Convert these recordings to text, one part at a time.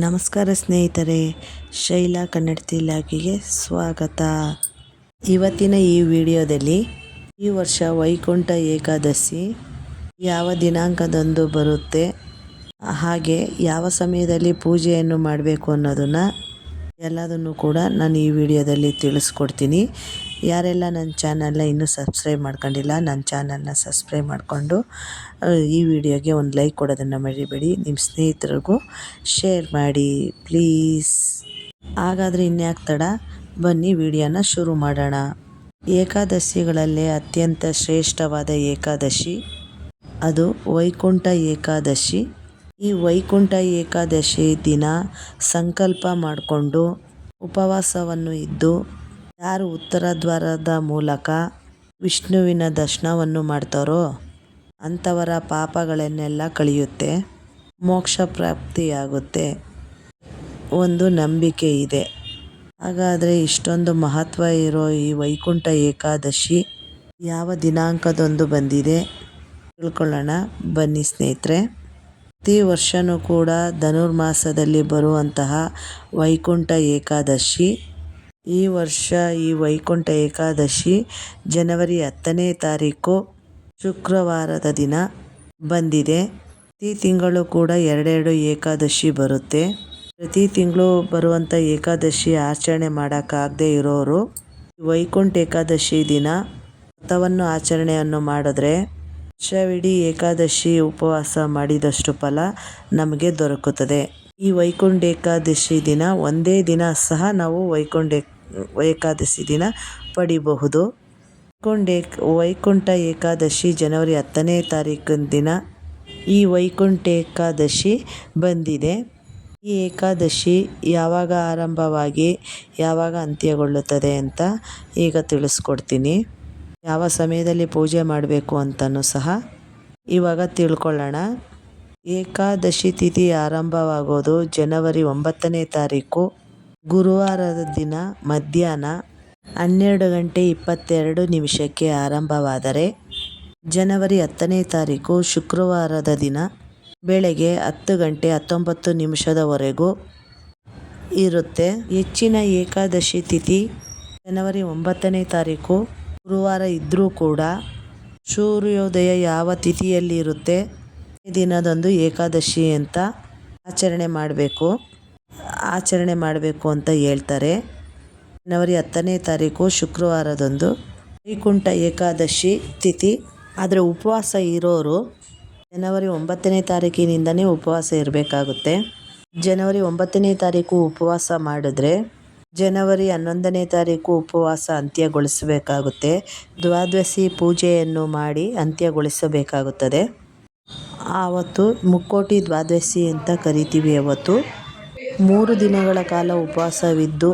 ನಮಸ್ಕಾರ ಸ್ನೇಹಿತರೆ, ಶೈಲಾ ಕನ್ನಡತಿ ಇಲಾಖೆಗೆ ಸ್ವಾಗತ. ಇವತ್ತಿನ ಈ ವಿಡಿಯೋದಲ್ಲಿ ಈ ವರ್ಷ ವೈಕುಂಠ ಏಕಾದಶಿ ಯಾವ ದಿನಾಂಕದಂದು ಬರುತ್ತೆ, ಹಾಗೆ ಯಾವ ಸಮಯದಲ್ಲಿ ಪೂಜೆಯನ್ನು ಮಾಡಬೇಕು ಅನ್ನೋದನ್ನು ಎಲ್ಲದನ್ನು ಕೂಡ ನಾನು ಈ ವಿಡಿಯೋದಲ್ಲಿ ತಿಳಿಸ್ಕೊಡ್ತೀನಿ. ಯಾರೆಲ್ಲ ನನ್ನ ಚಾನಲ್ನ ಇನ್ನೂ ಸಬ್ಸ್ಕ್ರೈಬ್ ಮಾಡ್ಕೊಂಡಿಲ್ಲ, ನನ್ನ ಚಾನಲ್ನ ಸಬ್ಸ್ಕ್ರೈಬ್ ಮಾಡಿಕೊಂಡು ಈ ವಿಡಿಯೋಗೆ ಒಂದು ಲೈಕ್ ಕೊಡೋದನ್ನು ಮರಿಬೇಡಿ. ನಿಮ್ಮ ಸ್ನೇಹಿತರಿಗೂ ಶೇರ್ ಮಾಡಿ, ಪ್ಲೀಸ್. ಹಾಗಾದರೆ ಇನ್ಯಾಕೆ ತಡ? ಬನ್ನಿ, ವಿಡಿಯೋನ ಶುರು ಮಾಡೋಣ. ಏಕಾದಶಿಗಳಲ್ಲೇ ಅತ್ಯಂತ ಶ್ರೇಷ್ಠವಾದ ಏಕಾದಶಿ. ಅದು ವೈಕುಂಠ ಏಕಾದಶಿ. ಈ ವೈಕುಂಠ ಏಕಾದಶಿ ದಿನ ಸಂಕಲ್ಪ ಮಾಡಿಕೊಂಡು ಉಪವಾಸವನ್ನು ಇದ್ದು, ಯಾರು ಉತ್ತರ ದ್ವಾರದ ಮೂಲಕ ವಿಷ್ಣುವಿನ ದರ್ಶನವನ್ನು ಮಾಡ್ತಾರೋ ಅಂಥವರ ಪಾಪಗಳನ್ನೆಲ್ಲ ಕಳೆಯುತ್ತೆ, ಮೋಕ್ಷ ಪ್ರಾಪ್ತಿಯಾಗುತ್ತೆ. ಒಂದು ನಂಬಿಕೆ ಇದೆ. ಹಾಗಾದರೆ ಇಷ್ಟೊಂದು ಮಹತ್ವ ಇರೋ ಈ ವೈಕುಂಠ ಏಕಾದಶಿ ಯಾವ ದಿನಾಂಕದೊಂದು ಬಂದಿದೆ, ತಿಳ್ಕೊಳ್ಳೋಣ. ಬನ್ನಿ ಸ್ನೇಹಿತರೆ. ಪ್ರತಿ ವರ್ಷವೂ ಕೂಡ ಧನುರ್ಮಾಸದಲ್ಲಿ ಬರುವಂತಹ ವೈಕುಂಠ ಏಕಾದಶಿ. ಈ ವರ್ಷ ಈ ವೈಕುಂಠ ಏಕಾದಶಿ ಜನವರಿ ಹತ್ತನೇ ತಾರೀಕು ಶುಕ್ರವಾರದ ದಿನ ಬಂದಿದೆ. ಪ್ರತಿ ತಿಂಗಳು ಕೂಡ ಎರಡೆರಡು ಏಕಾದಶಿ ಬರುತ್ತೆ. ಪ್ರತಿ ತಿಂಗಳು ಬರುವಂಥ ಏಕಾದಶಿ ಆಚರಣೆ ಮಾಡೋಕ್ಕಾಗದೆ ಇರೋರು ವೈಕುಂಠ ಏಕಾದಶಿ ದಿನ ವ್ರತವನ್ನು ಆಚರಣೆಯನ್ನು ಮಾಡಿದ್ರೆ ವರ್ಷವಿಡೀ ಏಕಾದಶಿ ಉಪವಾಸ ಮಾಡಿದಷ್ಟು ಫಲ ನಮಗೆ ದೊರಕುತ್ತದೆ. ಈ ವೈಕುಂಠ ಏಕಾದಶಿ ದಿನ ಒಂದೇ ದಿನ ಸಹ ನಾವು ವೈಕುಂಠ, ಏಕಾದಶಿ ದಿನ ಪಡಿಬಹುದು. ವೈಕುಂಠ ವೈಕುಂಠ ಏಕಾದಶಿ ಜನವರಿ ಹತ್ತನೇ ತಾರೀಕಿನ ದಿನ ಈ ವೈಕುಂಠ ಏಕಾದಶಿ ಬಂದಿದೆ. ಈ ಏಕಾದಶಿ ಯಾವಾಗ ಆರಂಭವಾಗಿ, ಯಾವಾಗ ಅಂತ್ಯಗೊಳ್ಳುತ್ತದೆ ಅಂತ ಈಗ ತಿಳಿಸ್ಕೊಡ್ತೀನಿ. ಯಾವ ಸಮಯದಲ್ಲಿ ಪೂಜೆ ಮಾಡಬೇಕು ಅಂತಲೂ ಸಹ ಇವಾಗ ತಿಳ್ಕೊಳ್ಳೋಣ. ಏಕಾದಶಿ ತಿಥಿ ಆರಂಭವಾಗೋದು ಜನವರಿ ಒಂಬತ್ತನೇ ತಾರೀಕು. ಗುರುವಾರದ ದಿನ ಮಧ್ಯಾಹ್ನ ಹನ್ನೆರಡು ಗಂಟೆ ಇಪ್ಪತ್ತೆರಡು ನಿಮಿಷಕ್ಕೆ ಆರಂಭವಾದರೆ ಜನವರಿ ಹತ್ತನೇ ತಾರೀಕು ಶುಕ್ರವಾರದ ದಿನ ಬೆಳಗ್ಗೆ ಹತ್ತು ಗಂಟೆ ಹತ್ತೊಂಬತ್ತು ನಿಮಿಷದವರೆಗೂ ಇರುತ್ತೆ. ಹೆಚ್ಚಿನ ಏಕಾದಶಿ ತಿಥಿ ಜನವರಿ ಒಂಬತ್ತನೇ ತಾರೀಕು ಗುರುವಾರ ಇದ್ದರೂ ಕೂಡ ಸೂರ್ಯೋದಯ ಯಾವ ತಿಥಿಯಲ್ಲಿ ಇರುತ್ತೆ ದಿನದಂದು ಏಕಾದಶಿ ಅಂತ ಆಚರಣೆ ಮಾಡಬೇಕು. ಆಚರಣೆ ಮಾಡಬೇಕು ಅಂತ ಹೇಳ್ತಾರೆ. ಜನವರಿ ಹತ್ತನೇ ತಾರೀಕು ಶುಕ್ರವಾರದಂದು ವೈಕುಂಠ ಏಕಾದಶಿ ತಿಥಿ. ಆದರೆ ಉಪವಾಸ ಇರೋರು ಜನವರಿ ಒಂಬತ್ತನೇ ತಾರೀಕಿನಿಂದನೇ ಉಪವಾಸ ಇರಬೇಕಾಗುತ್ತೆ. ಜನವರಿ ಒಂಬತ್ತನೇ ತಾರೀಕು ಉಪವಾಸ ಮಾಡಿದ್ರೆ ಜನವರಿ ಹನ್ನೊಂದನೇ ತಾರೀಕು ಉಪವಾಸ ಅಂತ್ಯಗೊಳಿಸಬೇಕಾಗುತ್ತೆ. ದ್ವಾದಶಿ ಪೂಜೆಯನ್ನು ಮಾಡಿ ಅಂತ್ಯಗೊಳಿಸಬೇಕಾಗುತ್ತದೆ. ಆವತ್ತು ಮುಕ್ಕೋಟಿ ದ್ವಾದಶಿ ಅಂತ ಕರಿತೀವಿ ಅವತ್ತು ಮೂರು ದಿನಗಳ ಕಾಲ ಉಪವಾಸವಿದ್ದು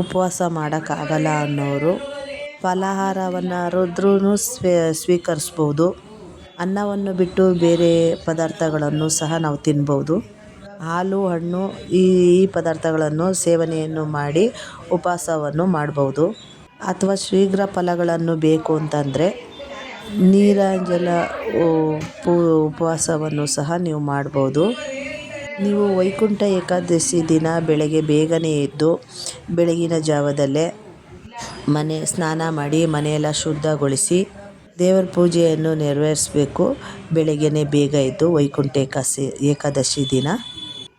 ಉಪವಾಸ ಮಾಡೋಕ್ಕಾಗಲ್ಲ ಅನ್ನೋರು ಫಲಾಹಾರವನ್ನಾದ್ರೂ ಸ್ವೀ ಸ್ವೀಕರಿಸ್ಬೋದು. ಅನ್ನವನ್ನು ಬಿಟ್ಟು ಬೇರೆ ಪದಾರ್ಥಗಳನ್ನು ಸಹ ನಾವು ತಿನ್ಬೋದು. ಹಾಲು, ಹಣ್ಣು, ಈ ಈ ಪದಾರ್ಥಗಳನ್ನು ಸೇವನೆಯನ್ನು ಮಾಡಿ ಉಪವಾಸವನ್ನು ಮಾಡ್ಬೋದು. ಅಥವಾ ಶೀಘ್ರ ಫಲಗಳನ್ನು ಬೇಕು ಅಂತಂದರೆ ನೀರಾಂಜಲ ಉಪವಾಸವನ್ನು ಸಹ ನೀವು ಮಾಡ್ಬೋದು. ನೀವು ವೈಕುಂಠ ಏಕಾದಶಿ ದಿನ ಬೆಳಗ್ಗೆ ಬೇಗನೆ ಎದ್ದು ಬೆಳಗಿನ ಜಾವದಲ್ಲೇ ಮನೆ ಸ್ನಾನ ಮಾಡಿ ಮನೆಯೆಲ್ಲ ಶುದ್ಧಗೊಳಿಸಿ ದೇವರ ಪೂಜೆಯನ್ನು ನೆರವೇರಿಸಬೇಕು. ಬೆಳಗ್ಗೆನೇ ಬೇಗ ಎದ್ದು ವೈಕುಂಠ ಏಕಾಸಿ, ಏಕಾದಶಿ ದಿನ.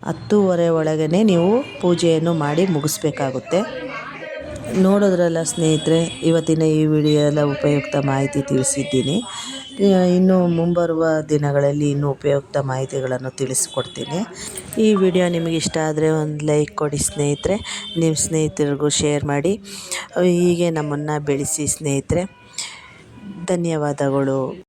ಹತ್ತೂವರೆ ಒಳಗೇ ನೀವು ಪೂಜೆಯನ್ನು ಮಾಡಿ ಮುಗಿಸ್ಬೇಕಾಗುತ್ತೆ. ನೋಡೋದ್ರಲ್ಲ ಸ್ನೇಹಿತರೆ, ಇವತ್ತಿನ ಈ ವಿಡಿಯೋ ಎಲ್ಲ ಉಪಯುಕ್ತ ಮಾಹಿತಿ ತಿಳಿಸಿದ್ದೀನಿ. ಇನ್ನು ಮುಂಬರುವ ದಿನಗಳಲ್ಲಿ ಇನ್ನೂ ಉಪಯುಕ್ತ ಮಾಹಿತಿಗಳನ್ನು ತಿಳಿಸ್ಕೊಡ್ತೀನಿ. ಈ ವಿಡಿಯೋ ನಿಮಗೆ ಇಷ್ಟ ಆದರೆ ಒಂದು ಲೈಕ್ ಕೊಡಿ ಸ್ನೇಹಿತರೆ. ನಿಮ್ಮ ಸ್ನೇಹಿತರಿಗೂ ಶೇರ್ ಮಾಡಿ. ಹೀಗೆ ನಮ್ಮನ್ನು ಬೆಳೆಸಿ ಸ್ನೇಹಿತರೆ. ಧನ್ಯವಾದಗಳು.